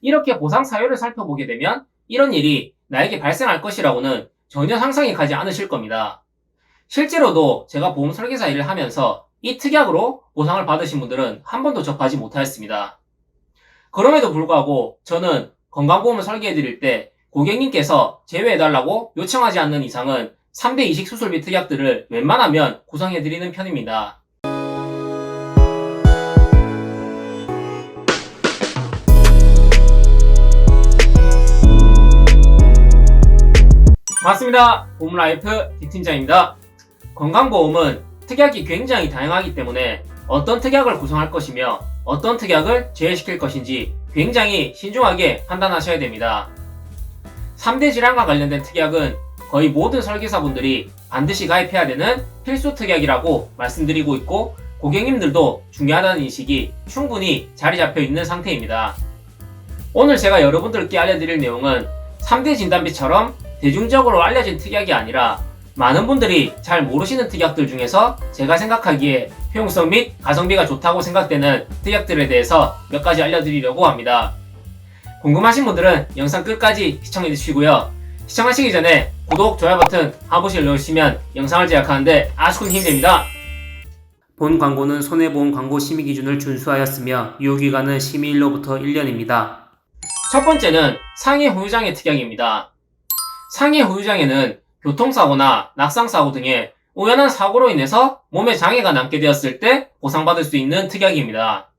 이렇게 보상 사유를 살펴보게 되면 이런 일이 나에게 발생할 것이라고는 전혀 상상이 가지 않으실 겁니다. 실제로도 제가 보험 설계사 일을 하면서 이 특약으로 보상을 받으신 분들은 한 번도 접하지 못하였습니다. 그럼에도 불구하고 저는 건강보험을 설계해 드릴 때 고객님께서 제외해달라고 요청하지 않는 이상은 3대 이식 수술비 특약들을 웬만하면 구성해 드리는 편입니다. 반갑습니다. 보험라이프 김팀장입니다. 건강보험은 특약이 굉장히 다양하기 때문에 어떤 특약을 구성할 것이며 어떤 특약을 제외시킬 것인지 굉장히 신중하게 판단하셔야 됩니다. 3대 질환과 관련된 특약은 거의 모든 설계사분들이 반드시 가입해야 되는 필수 특약이라고 말씀드리고 있고 고객님들도 중요하다는 인식이 충분히 자리 잡혀 있는 상태입니다. 오늘 제가 여러분들께 알려드릴 내용은 3대 진단비처럼 대중적으로 알려진 특약이 아니라 많은 분들이 잘 모르시는 특약들 중에서 제가 생각하기에 효용성 및 가성비가 좋다고 생각되는 특약들에 대해서 몇 가지 알려드리려고 합니다. 궁금하신 분들은 영상 끝까지 시청해 주시고요. 시청하시기 전에 구독, 좋아요 버튼 한 번씩 눌러주시면 영상을 제작하는데 아주 큰 힘이 됩니다. 본 광고는 손해보험 광고 심의 기준을 준수하였으며 유효기간은 심의일로부터 1년입니다. 첫 번째는 상해 후유장애 특약입니다. 상해 후유장애는 교통사고나 낙상사고 등의 우연한 사고로 인해서 몸에 장애가 남게 되었을 때 보상받을 수 있는 특약입니다.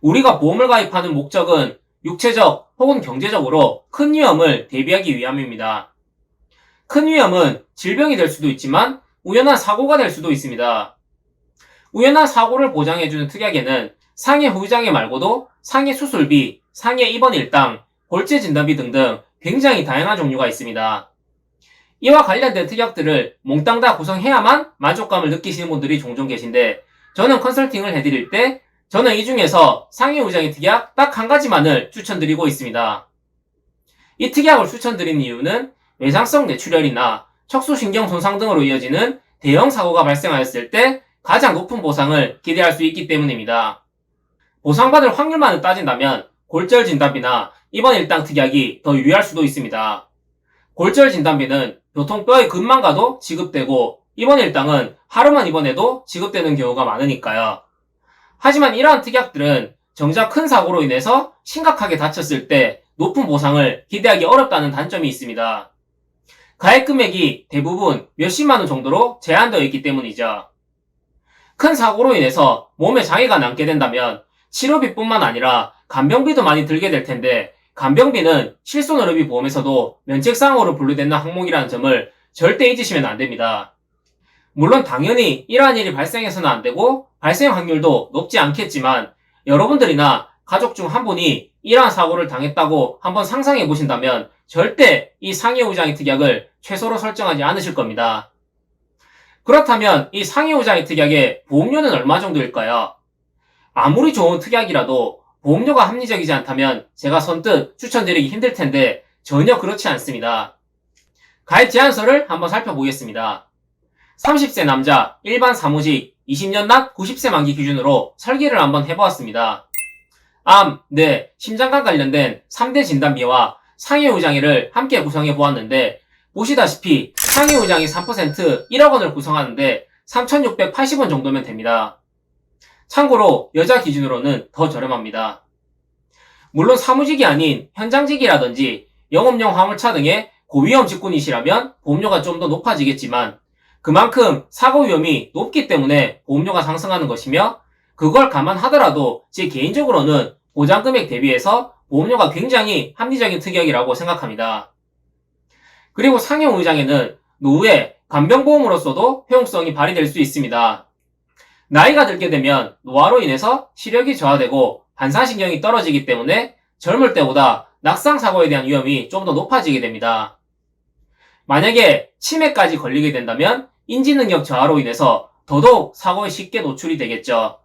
우리가 보험을 가입하는 목적은 육체적 혹은 경제적으로 큰 위험을 대비하기 위함입니다. 큰 위험은 질병이 될 수도 있지만 우연한 사고가 될 수도 있습니다. 우연한 사고를 보장해주는 특약에는 상해 후유장애 말고도 상해 수술비, 상해 입원 일당, 골재 진단비 등등 굉장히 다양한 종류가 있습니다. 이와 관련된 특약들을 몽땅 다 구성해야만 만족감을 느끼시는 분들이 종종 계신데 저는 컨설팅을 해드릴 때 저는 이 중에서 상해 후유장애 특약 딱 한 가지만을 추천드리고 있습니다. 이 특약을 추천드린 이유는 외상성 뇌출혈이나 척수신경 손상 등으로 이어지는 대형 사고가 발생하였을 때 가장 높은 보상을 기대할 수 있기 때문입니다. 보상받을 확률만을 따진다면 골절 진단비나 입원 일당 특약이 더 유리할 수도 있습니다. 골절 진단비는 교통뼈의 근만 가도 지급되고 입원 일당은 하루만 입원해도 지급되는 경우가 많으니까요. 하지만 이러한 특약들은 정작 큰 사고로 인해서 심각하게 다쳤을 때 높은 보상을 기대하기 어렵다는 단점이 있습니다. 가입 금액이 대부분 몇십만 원 정도로 제한되어 있기 때문이죠. 큰 사고로 인해서 몸에 장애가 남게 된다면 치료비뿐만 아니라 간병비도 많이 들게 될 텐데 간병비는 실손의료비 보험에서도 면책사항으로 분류되는 항목이라는 점을 절대 잊으시면 안 됩니다. 물론 당연히 이러한 일이 발생해서는 안 되고 발생 확률도 높지 않겠지만 여러분들이나 가족 중 한 분이 이러한 사고를 당했다고 한번 상상해 보신다면 절대 이 상해우장의 특약을 최소로 설정하지 않으실 겁니다. 그렇다면 이 상해우장의 특약의 보험료는 얼마 정도일까요? 아무리 좋은 특약이라도 보험료가 합리적이지 않다면 제가 선뜻 추천드리기 힘들 텐데 전혀 그렇지 않습니다. 가입 제한서를 한번 살펴보겠습니다. 30세 남자, 일반 사무직, 20년 낮 90세 만기 기준으로 설계를 한번 해보았습니다. 암, 뇌, 심장과 관련된 3대 진단비와 상해우장애를 함께 구성해 보았는데 보시다시피 상해우장이 3% 1억 원을 구성하는데 3,680원 정도면 됩니다. 참고로 여자 기준으로는 더 저렴합니다. 물론 사무직이 아닌 현장직이라든지 영업용 화물차 등의 고위험 직군이시라면 보험료가 좀 더 높아지겠지만 그만큼 사고 위험이 높기 때문에 보험료가 상승하는 것이며 그걸 감안하더라도 제 개인적으로는 보장금액 대비해서 보험료가 굉장히 합리적인 특약이라고 생각합니다. 그리고 상용 의장에는 노후에 간병보험으로서도 효용성이 발휘될 수 있습니다. 나이가 들게 되면 노화로 인해서 시력이 저하되고 반사신경이 떨어지기 때문에 젊을 때보다 낙상사고에 대한 위험이 좀 더 높아지게 됩니다. 만약에 치매까지 걸리게 된다면 인지능력 저하로 인해서 더더욱 사고에 쉽게 노출이 되겠죠.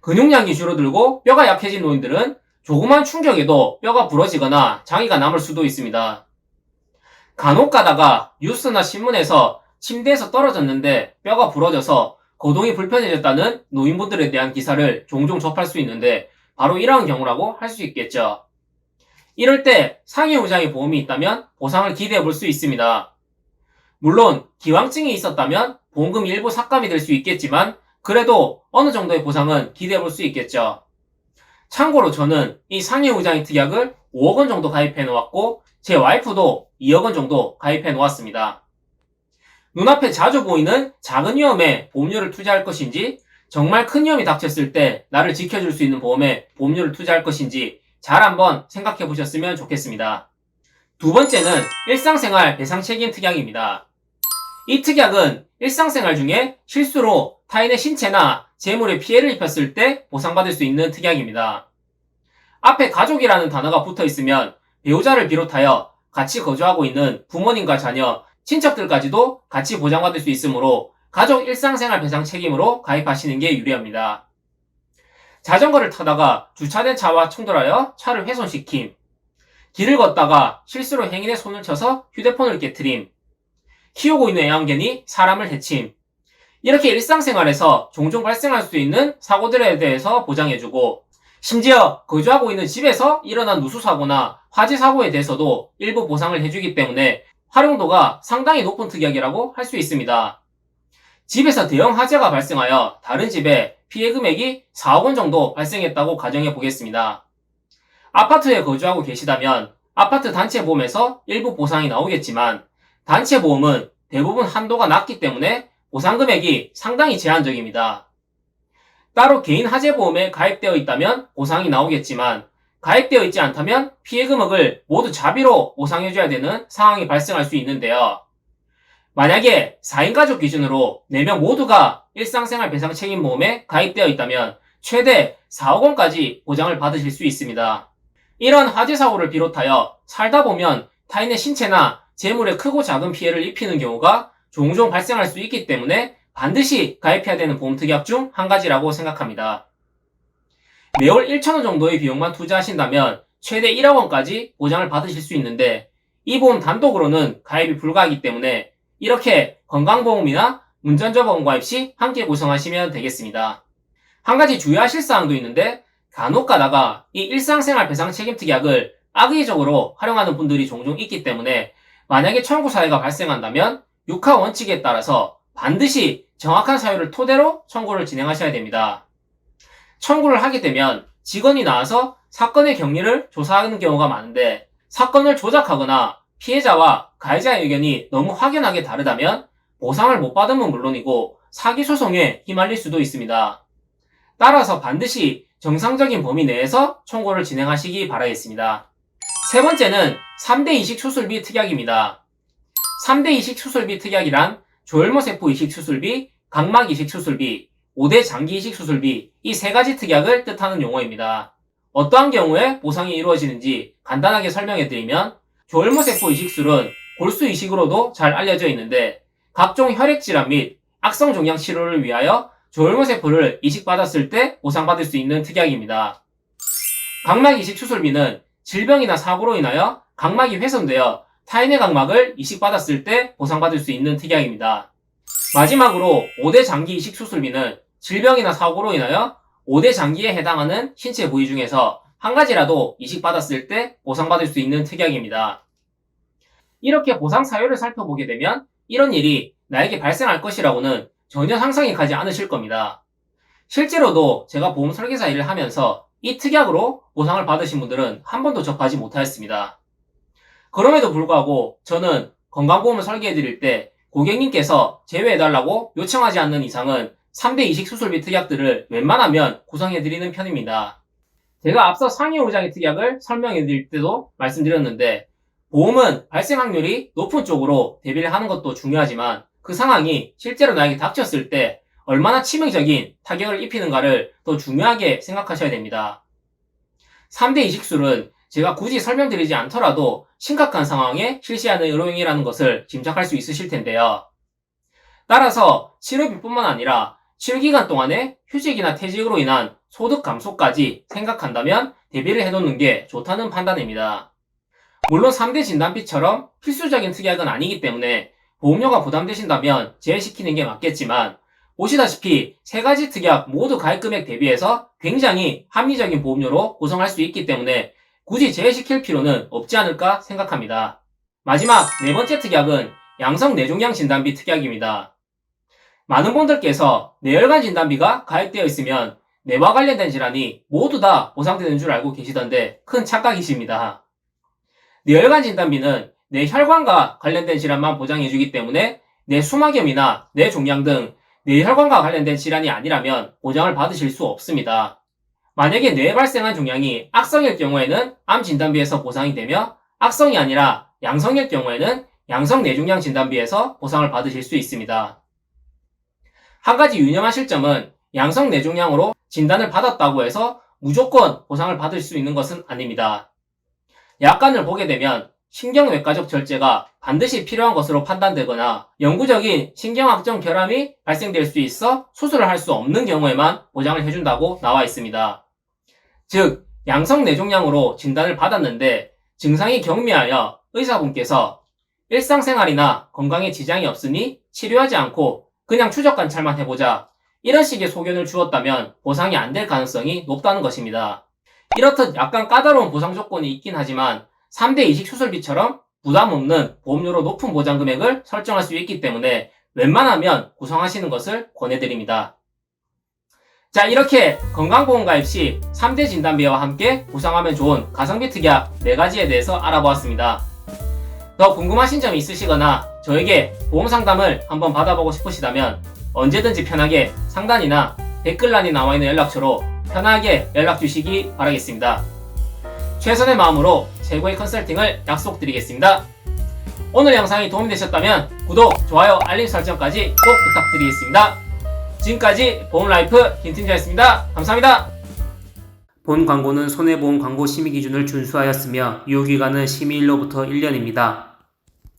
근육량이 줄어들고 뼈가 약해진 노인들은 조그만 충격에도 뼈가 부러지거나 장애가 남을 수도 있습니다. 간혹 가다가 뉴스나 신문에서 침대에서 떨어졌는데 뼈가 부러져서 거동이 불편해졌다는 노인분들에 대한 기사를 종종 접할 수 있는데 바로 이러한 경우라고 할 수 있겠죠. 이럴 때 상해 우장의 보험이 있다면 보상을 기대해 볼 수 있습니다. 물론 기왕증이 있었다면 보험금 일부 삭감이 될 수 있겠지만 그래도 어느 정도의 보상은 기대해 볼 수 있겠죠. 참고로 저는 이 상해 우장의 특약을 5억 원 정도 가입해 놓았고 제 와이프도 2억 원 정도 가입해 놓았습니다. 눈앞에 자주 보이는 작은 위험에 보험료를 투자할 것인지 정말 큰 위험이 닥쳤을 때 나를 지켜줄 수 있는 보험에 보험료를 투자할 것인지 잘 한번 생각해 보셨으면 좋겠습니다. 두 번째는 일상생활 배상 책임 특약입니다. 이 특약은 일상생활 중에 실수로 타인의 신체나 재물에 피해를 입혔을 때 보상받을 수 있는 특약입니다. 앞에 가족이라는 단어가 붙어 있으면 배우자를 비롯하여 같이 거주하고 있는 부모님과 자녀, 친척들까지도 같이 보장받을 수 있으므로 가족 일상생활 배상 책임으로 가입하시는 게 유리합니다. 자전거를 타다가 주차된 차와 충돌하여 차를 훼손시킴. 길을 걷다가 실수로 행인의 손을 쳐서 휴대폰을 깨트림. 키우고 있는 애완견이 사람을 해침. 이렇게 일상생활에서 종종 발생할 수 있는 사고들에 대해서 보장해주고, 심지어 거주하고 있는 집에서 일어난 누수사고나 화재사고에 대해서도 일부 보상을 해주기 때문에 활용도가 상당히 높은 특약이라고 할 수 있습니다. 집에서 대형 화재가 발생하여 다른 집에 피해 금액이 4억 원 정도 발생했다고 가정해 보겠습니다. 아파트에 거주하고 계시다면 아파트 단체 보험에서 일부 보상이 나오겠지만 단체 보험은 대부분 한도가 낮기 때문에 보상 금액이 상당히 제한적입니다. 따로 개인 화재 보험에 가입되어 있다면 보상이 나오겠지만 가입되어 있지 않다면 피해 금액을 모두 자비로 보상해줘야 되는 상황이 발생할 수 있는데요. 만약에 4인 가족 기준으로 4명 모두가 일상생활 배상 책임 보험에 가입되어 있다면 최대 4억 원까지 보장을 받으실 수 있습니다. 이런 화재 사고를 비롯하여 살다 보면 타인의 신체나 재물에 크고 작은 피해를 입히는 경우가 종종 발생할 수 있기 때문에 반드시 가입해야 되는 보험 특약 중 한 가지라고 생각합니다. 매월 1천원 정도의 비용만 투자하신다면 최대 1억 원까지 보장을 받으실 수 있는데 이 보험 단독으로는 가입이 불가하기 때문에 이렇게 건강보험이나 운전자보험 가입 시 함께 구성하시면 되겠습니다. 한 가지 주의하실 사항도 있는데 간혹 가다가 이 일상생활 배상 책임 특약을 악의적으로 활용하는 분들이 종종 있기 때문에 만약에 청구 사유가 발생한다면 육하 원칙에 따라서 반드시 정확한 사유를 토대로 청구를 진행하셔야 됩니다. 청구를 하게 되면 직원이 나와서 사건의 경위를 조사하는 경우가 많은데 사건을 조작하거나 피해자와 가해자의 의견이 너무 확연하게 다르다면 보상을 못 받으면 물론이고 사기 소송에 휘말릴 수도 있습니다. 따라서 반드시 정상적인 범위 내에서 청구를 진행하시기 바라겠습니다. 세 번째는 3대 이식 수술비 특약입니다. 3대 이식 수술비 특약이란 조혈모 세포 이식 수술비, 각막 이식 수술비, 5대 장기 이식 수술비 이 세 가지 특약을 뜻하는 용어입니다. 어떠한 경우에 보상이 이루어지는지 간단하게 설명해 드리면 조혈모세포 이식술은 골수 이식으로도 잘 알려져 있는데 각종 혈액 질환 및 악성 종양 치료를 위하여 조혈모세포를 이식받았을 때 보상받을 수 있는 특약입니다. 각막 이식 수술비는 질병이나 사고로 인하여 각막이 훼손되어 타인의 각막을 이식받았을 때 보상받을 수 있는 특약입니다. 마지막으로 5대 장기 이식 수술비는 질병이나 사고로 인하여 5대 장기에 해당하는 신체 부위 중에서 한 가지라도 이식받았을 때 보상받을 수 있는 특약입니다. 이렇게 보상 사유를 살펴보게 되면 이런 일이 나에게 발생할 것이라고는 전혀 상상이 가지 않으실 겁니다. 실제로도 제가 보험 설계사 일을 하면서 이 특약으로 보상을 받으신 분들은 한 번도 접하지 못하였습니다. 그럼에도 불구하고 저는 건강보험을 설계해 드릴 때 고객님께서 제외해달라고 요청하지 않는 이상은 3대 이식 수술비 특약들을 웬만하면 구성해 드리는 편입니다. 제가 앞서 상해 우장의 특약을 설명해 드릴 때도 말씀드렸는데 보험은 발생 확률이 높은 쪽으로 대비를 하는 것도 중요하지만 그 상황이 실제로 나에게 닥쳤을 때 얼마나 치명적인 타격을 입히는가를 더 중요하게 생각하셔야 됩니다. 3대 이식술은 제가 굳이 설명드리지 않더라도 심각한 상황에 실시하는 의료행위라는 것을 짐작할 수 있으실 텐데요. 따라서 치료비뿐만 아니라 치료기간 동안에 휴직이나 퇴직으로 인한 소득 감소까지 생각한다면 대비를 해놓는 게 좋다는 판단입니다. 물론 3대 진단비처럼 필수적인 특약은 아니기 때문에 보험료가 부담되신다면 제외시키는 게 맞겠지만 보시다시피 세 가지 특약 모두 가입 금액 대비해서 굉장히 합리적인 보험료로 구성할 수 있기 때문에 굳이 제외시킬 필요는 없지 않을까 생각합니다. 마지막 네 번째 특약은 양성 뇌종양 진단비 특약입니다. 많은 분들께서 뇌혈관 진단비가 가입되어 있으면 뇌와 관련된 질환이 모두 다 보상되는 줄 알고 계시던데 큰 착각이십니다. 뇌혈관 진단비는 뇌혈관과 관련된 질환만 보장해주기 때문에 뇌수막염이나 뇌종양 등 뇌혈관과 관련된 질환이 아니라면 보장을 받으실 수 없습니다. 만약에 뇌에 발생한 종양이 악성일 경우에는 암 진단비에서 보상이 되며 악성이 아니라 양성일 경우에는 양성 뇌종양 진단비에서 보상을 받으실 수 있습니다. 한 가지 유념하실 점은 양성 뇌종양으로 진단을 받았다고 해서 무조건 보상을 받을 수 있는 것은 아닙니다. 약관을 보게 되면 신경외과적 절제가 반드시 필요한 것으로 판단되거나 영구적인 신경학적 결함이 발생될 수 있어 수술을 할 수 없는 경우에만 보장을 해준다고 나와 있습니다. 즉, 양성 뇌종양으로 진단을 받았는데 증상이 경미하여 의사분께서 일상생활이나 건강에 지장이 없으니 치료하지 않고 그냥 추적 관찰만 해보자. 이런 식의 소견을 주었다면 보상이 안 될 가능성이 높다는 것입니다. 이렇듯 약간 까다로운 보상 조건이 있긴 하지만 3대 이식 수술비처럼 부담 없는 보험료로 높은 보장 금액을 설정할 수 있기 때문에 웬만하면 구성하시는 것을 권해드립니다. 자, 이렇게 건강보험 가입 시 3대 진단비와 함께 구성하면 좋은 가성비 특약 4가지에 대해서 알아보았습니다. 더 궁금하신 점이 있으시거나 저에게 보험 상담을 한번 받아보고 싶으시다면 언제든지 편하게 상단이나 댓글란에 나와 있는 연락처로 편하게 연락 주시기 바라겠습니다. 최선의 마음으로 최고의 컨설팅을 약속드리겠습니다. 오늘 영상이 도움이 되셨다면 구독, 좋아요, 알림 설정까지 꼭 부탁드리겠습니다. 지금까지 보험라이프 김팀장이었습니다. 감사합니다. 본 광고는 손해보험 광고 심의 기준을 준수하였으며 유효기간은 심의일로부터 1년입니다.